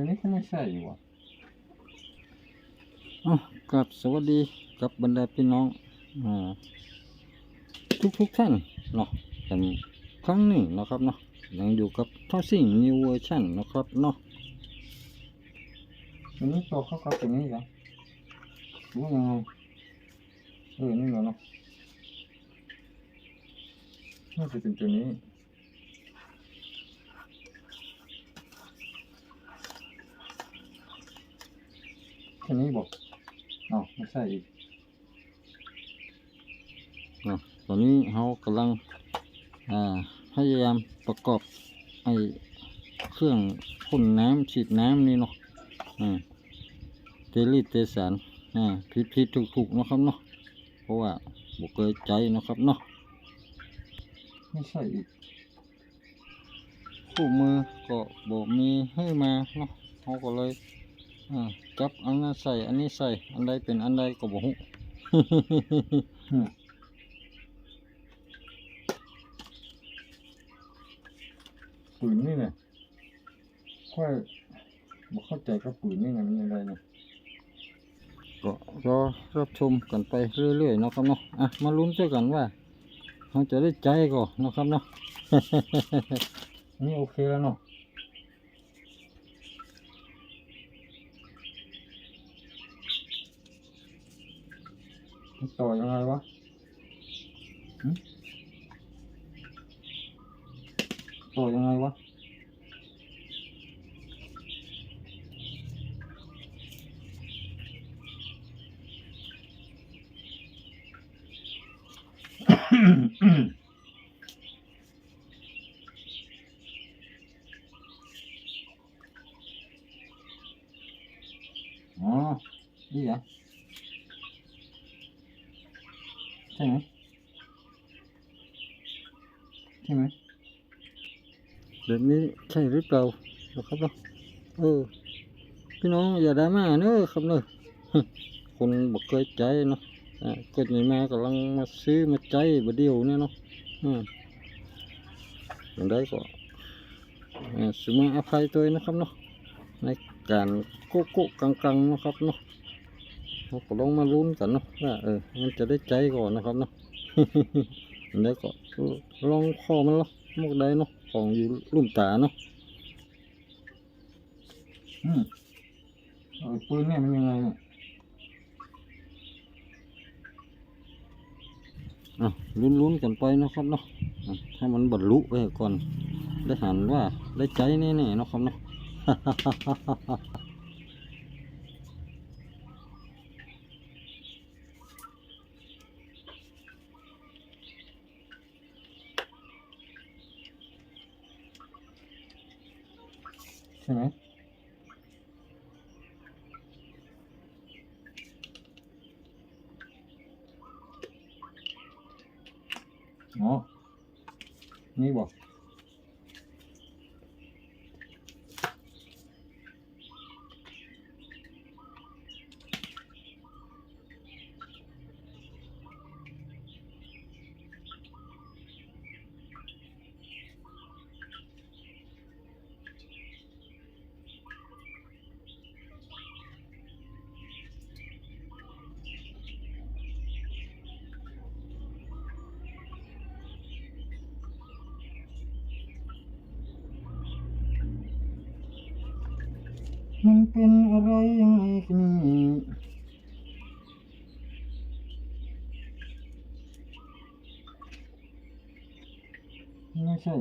ตัวนี้ก็ไม่ใช่อยู่ว่ะอ๋อกับสวัสดีกับบรรดาพี่น้องอ่าทุกทุกๆท่านเนาะเป็นครั้งหนึ่งเนาะครับเนาะยังอยู่กับท่อซิ่ง new version นะครับเนาะตัวนี้ตัวเข้ากับตัวนี้เหรอหรู้ยังไงเออนี่เหรอเนาะน่าจะเป็นตัวนี้ ตัวนี้บอกอ๋อไม่ใช่อีกเนาะตอนนี้เรากำลังอ่าพยายามประกอบไอ้เครื่องพ่นน้ำฉีดน้ำนี่เนาะอ่าเตลิดเตสารอ่าผิดผิดถูกถูกๆเนาะครับเนาะเพราะว่าบุกเคยใจเนาะครับเนาะไม่ใช่อีกคู่มือก็บอกมีให้มาเนาะเขาก็เลยอ่า จับอันนั้นใส่อันนี้ใส่อันใดเป็นอันใดก็บอกปืนนี่เนี่ยค่อยบอกเข้าใจกับปืนนี่ไงมันยังไงเนี่ยก็รอรับชมกันไปเรื่อยๆนะครับเนาะอะมาลุ้นช่วยกันว่าเขาจะได้ใจก่อนนะครับเนาะนี่โอเคแล้วเนาะมัน ต่อยังไงวะต่อยังไงวะอ๋อ นี่เหรอใช่ไหมใช่ไหมแบบนี้ใช่หรือเปล่านะครับเนาะเออ พี่น้องอย่าดราม่าเนอะครับเนอะคนบอกเคยใจเนาะอ่าเกิดใหม่มากำลังมาซื้อมาใจบ่เดียวเนี่ยเนาะอืมอย่างไรก็อ่าสมาอภัยตัวเองนะครับเนาะในการโกโก้กังๆนะครับเนาะเราก็ลองมาลุ้นกันเนาะว่าเออมันจะได้ใจก่อนนะครับเนาะอย่างไรก็ ลองคอมันละมกได้เนาะของอยู่ลุ่มตาเนาะอืมเออปืนเนี่ยมันยังไงเนี่ยอะลุ้นๆกันไปเนาะครับเนาะอะให้มันบรรลุไปก่อน ได้หันว่าได้ใจแน่ๆเนาะครับเนาะ ใช่ไหม มันเป็นอะไรยังไงกันนี่ไม่ใช่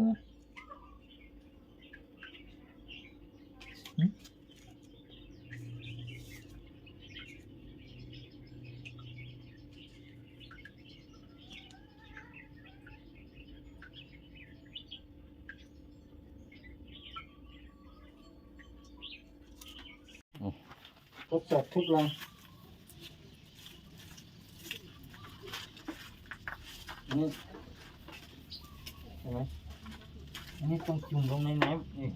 ทดสอบทุกลังนนี้ใช่ไหมอันนี้ต้องจุ่มลงในน้ำนี่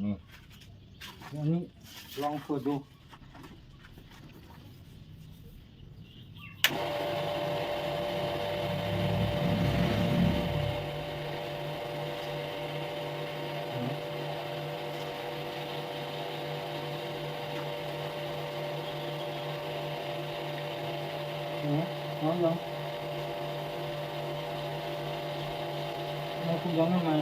นี่อันนี้ลองเปิดดู อ๋ อน้องยังทำไมคุณยังไม่มา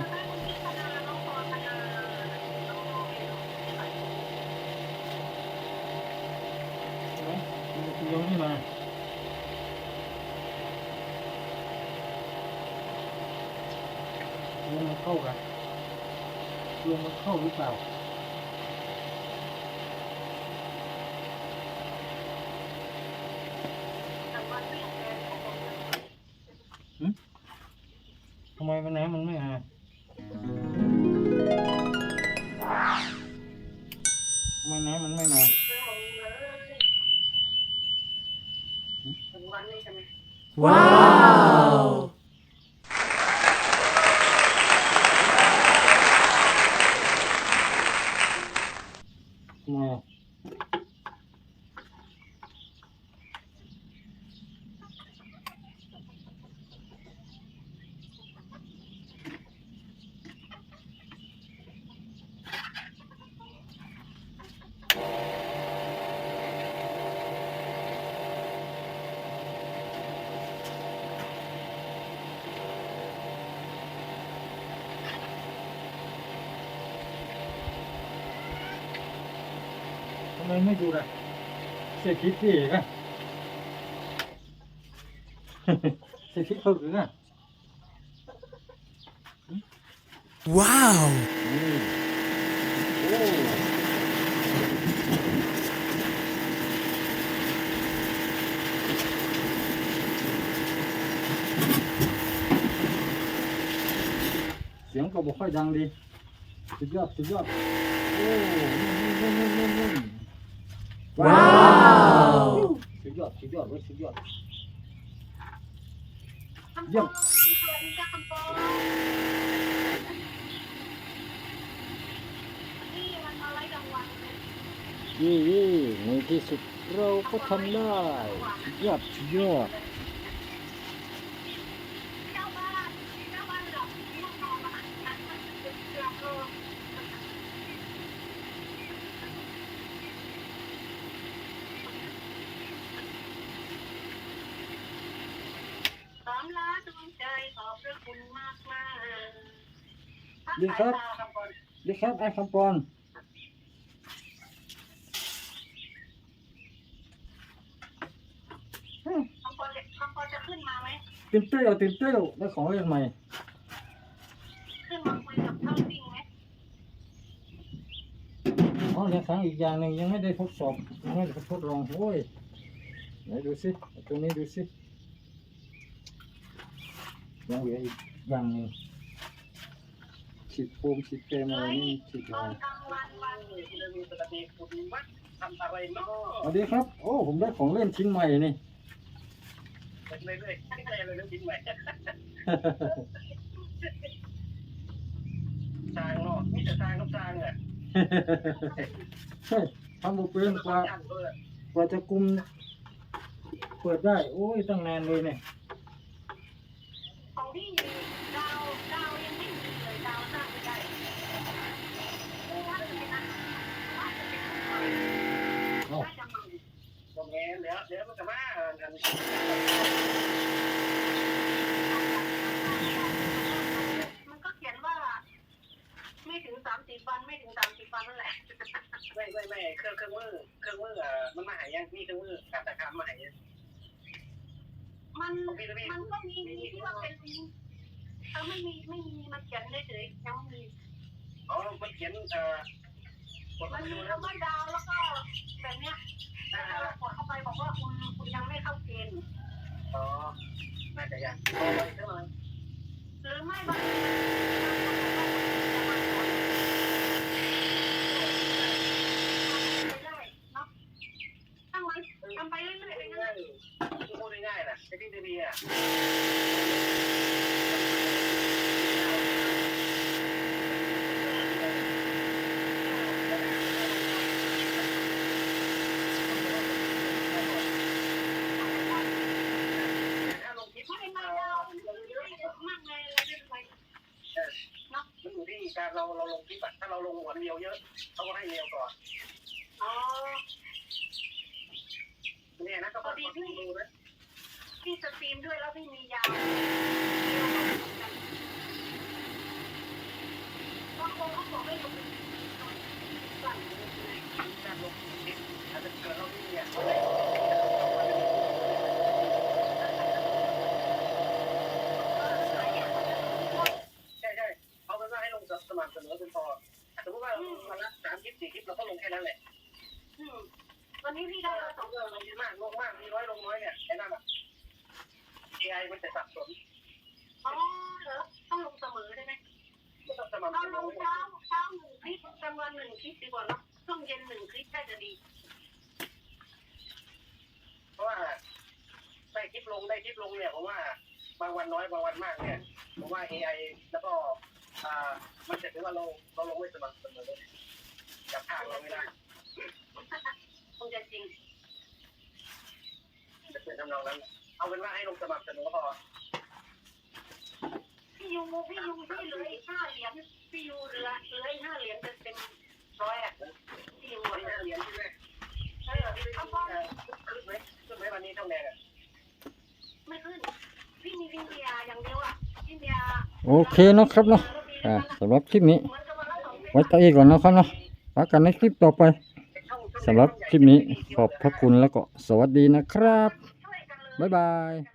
เอ๊ะทำไมคุณยังไม่มาลมมันเข้ากันลมมันเข้าหรือเปล่า ทำไมวันไหนมันไม่หาทำไมไหนมันไม่มาว้าวำไมไม่ดูล่ะเศรษฐีพี่อะเศรษฐีเพิ่งอะว้าวนี่โอ้เสียงก็บอกค่อยดังดีสุดยอดสุดยอดโอ้นุ่มนุ่มนุ่มนุ่มนุ่ม ว้าวสุดยอดสุดยอดเว้ยสุดยอดเยี่ยมสวัสดีจ้าคำปอนี่มันอะไรกลางวันเนี่ยยี่ยี่ในที่สุดเราก็ทำได้สุดยอดสุดยอด เจ้าบ้านเจ้าบ้านหลับง่วงนอนมาหลับเออสามล้านดวง ใจขอบพระคุณมากมากดีครับ ดีครับไอ้คำปอนคำปอนจะคำปอนจะขึ้นมาไหมตื่นเต้นตื่นเต้นได้ของเล่นใหม่ ขึ้นมาคุยกับท่านจริงไหมอ๋อยังครั้งอีกอย่างหนึ่งยังไม่ได้ทดสอบยังไม่ได้ทดลองโอ้ยไหนดูสิเอาตัวนี้ดูสิ ยังเหลืออีกอย่างหนึ่งฉีดโฟมฉีดเกมอะไรนี่ฉีดตอะอไรนกลางวันวันทำอะไรเนาะสวัสดีครับ โอ้ ผมได้ของเล่นชิ้นใหม่นี่เรื่อยๆไม่ได้เลยน้ำจิ้มใหม่สร้างเนาะมีแต่สร้างกับสร้างอะใช่ทำบุเป็นกว่ากว่าจะกุม เปิดได้ โอ้ยตั้งนานเลยเนี่ย ของพี่ดาวดาวยังไม่มีเลยดาวสร้างไม่ได้น่าจะเป็นอาหารน่าจะเป็นอาหาร เอ้า น่าจะมัน ตรง นี้เดี๋ยวเดี๋ยวมันจะมากันมันก็เขียนว่า ไม่ถึงสามสิบวันไม่ถึงสามสิบวันนั่นแหละ ไม่ไม่ไม่เครื่องเครื่องมือเครื่องมืออะมันมาหายังมีเครื่องมือการตะคามมาหายังมันมันก็มีมีที่ว่าเป็นเออไม่มีไม่มีมันเขียนเฉยๆยังไม่มีอ๋อมันเขียนเอ่อกมันมามีดูแล้วคำว่าดาวแล้วก็แบบเนี้ย ถ้าเรากดเข้าไปบอกว่าคุณคุณยังไม่เข้าเกณฑ์อ๋อน่าจะยังพอไปเท่าไหร่หรือไม่บางที กาเราเราลงคลิปอะถ้าเราลงหัวเดียวเยอะเขาก็ให้เดียวก่อนอ๋อเนี่ยนะก็พอดีพี่ดูนะพี่สตฟีมด้วยแล้วพี่มียาวบางคนเขาบอกให้ลงสั่งเลยการลงคลิปอาจจะเกิดเราไม่เดีย AI มันจะสับสนอ๋อเหรอต้องลงเสมอได้ไหมไม่ต้องสม่ำเอาเสมลองเช้าเช้าหนึ่งคลิปกลางวันหนึ่งคลิปดีกว่าเนาะช่วงเย็นหนึ่งคลิปน่าจะดีเพราะว่าได้คลิปลงได้คลิปลงเนี่ยผมว่าบางวันน้อยบางวันมากเนี่ยผมว่า AI แล้วก็อ่ามันจะถือว่าเราเราลงไม่สม่ำเสมอจับทางเราไม่ได้คงจะจริงจะเป็นทำนองนั้น เอาเป็นว่าให้ลงสม่ำเสมอพอพี่ยูพี่ยูพี่เหลืออีกห้าเหรียญพี่ยูเหลือเหลืออีกห้าเหรียญจะเป็นร้อยอะพี่ยูวันเหลืนี้อเหรียญใช่ไหมเออที่เอาพอขึ้นไหมขึ้นไหมวันนี้เท่าแดงอะไม่ขึ้นพี่มีวินเดียอย่างเดียวอะวินเดียโอเคเนาะครับเนาะอ่าสำหรับคลิปนี้เหมือนกับวันละสองเส้นไว้ต่ออีกก่อนนะครับเนาะพักกันในคลิปต่อไปสำหรับคลิปนี้ขอบพระคุณแล้วก็สวัสดีนะครับ ช่ว